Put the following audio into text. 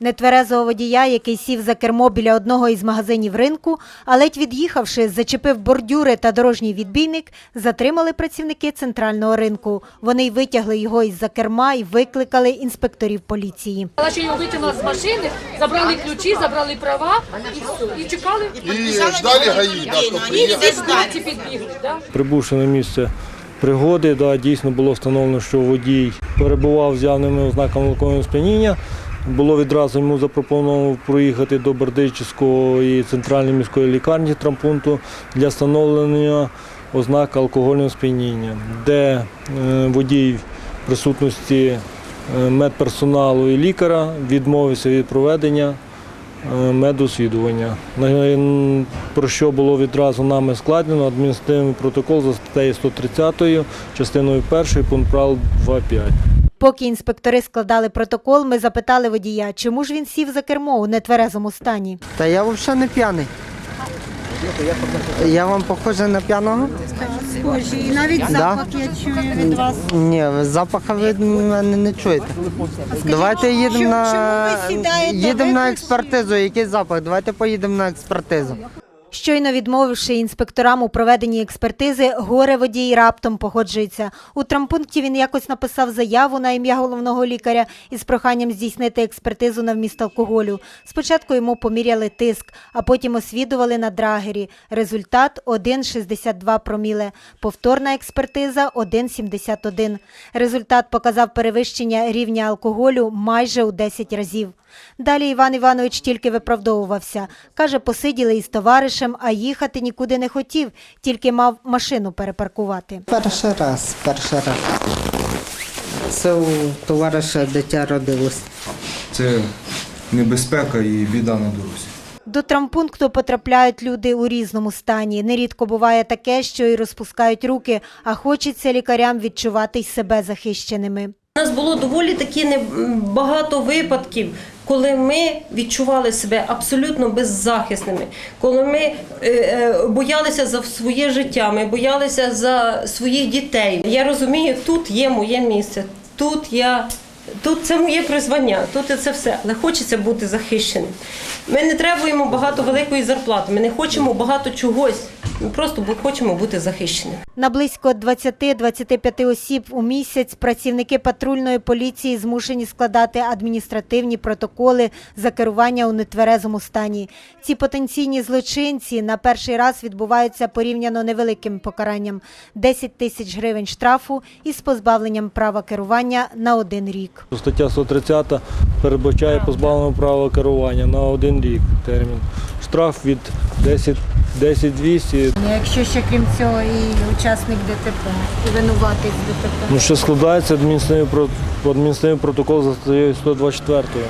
Нетверезого водія, який сів за кермо біля одного із магазинів ринку, а ледь від'їхавши, зачепив бордюри та дорожній відбійник, затримали працівники центрального ринку. Вони й витягли його із-за керма і викликали інспекторів поліції. Що його витягнули з машини, забрали ключі, забрали права і. І чекали. И ждали что І підбігли. Прибувши на місце пригоди, да, дійсно було встановлено, що водій перебував з явними ознаками алкогольного сп'яніння. Було відразу йому запропоновано проїхати до Бердичівської центральної міської лікарні травмпункту для встановлення ознак алкогольного сп'яніння, де е, водій присутності е, медперсоналу і лікаря відмовився від проведення е, медосвідування, про що було відразу нами складено адміністративний протокол за статтею 130 частиною 1 пункт правил 2.5. Поки інспектори складали протокол, ми запитали водія, чому ж він сів за кермо у нетверезому стані. Та я взагалі не п'яний. Я вам похожий на п'яного? Схожі, і навіть запах я чую від вас. Ні, запаха ви від мене не чуєте. Давайте їдемо на їдемо на експертизу. Який запах? Давайте поїдемо на експертизу. Щойно відмовивши інспекторам у проведенні експертизи, горе водій раптом погоджується. У травмпункті він якось написав заяву на ім'я головного лікаря із проханням здійснити експертизу на вміст алкоголю. Спочатку йому поміряли тиск, а потім освідували на драгері. Результат 1,62 проміле. Повторна експертиза 1,71. Результат показав перевищення рівня алкоголю майже у 10 разів. Далі Іван Іванович тільки виправдовувався. Каже, посиділи із товаришем, а їхати нікуди не хотів, тільки мав машину перепаркувати. Перший раз, перший раз. Це у товариша дитя родилось. Це небезпека і біда на дорозі. До травмпункту потрапляють люди у різному стані. Нерідко буває таке, що і розпускають руки, а хочеться лікарям відчувати й себе захищеними. У нас було доволі таки не багато випадків, коли ми відчували себе абсолютно беззахисними, коли ми е, е, боялися за своє життя, ми боялися за своїх дітей. Я розумію, тут є моє місце, тут я. Тут це моє призвання, тут це все, але хочеться бути захищеним. Ми не требуємо багато великої зарплати, ми не хочемо багато чогось. Ми просто бу- хочемо бути захищеними. На близько 20-25 осіб у місяць працівники патрульної поліції змушені складати адміністративні протоколи за керування у нетверезому стані. Ці потенційні злочинці на перший раз відбуваються порівняно невеликим покаранням – 10 тисяч гривень штрафу із позбавленням права керування на один рік. Стаття 130 передбачає позбавлення права керування на один рік термін. Штраф від 10 10 200 Якщо ще крім цього і учасник ДТП, і винуватий з ДТП. Ну, що складається адміністративний протокол за статтею 124.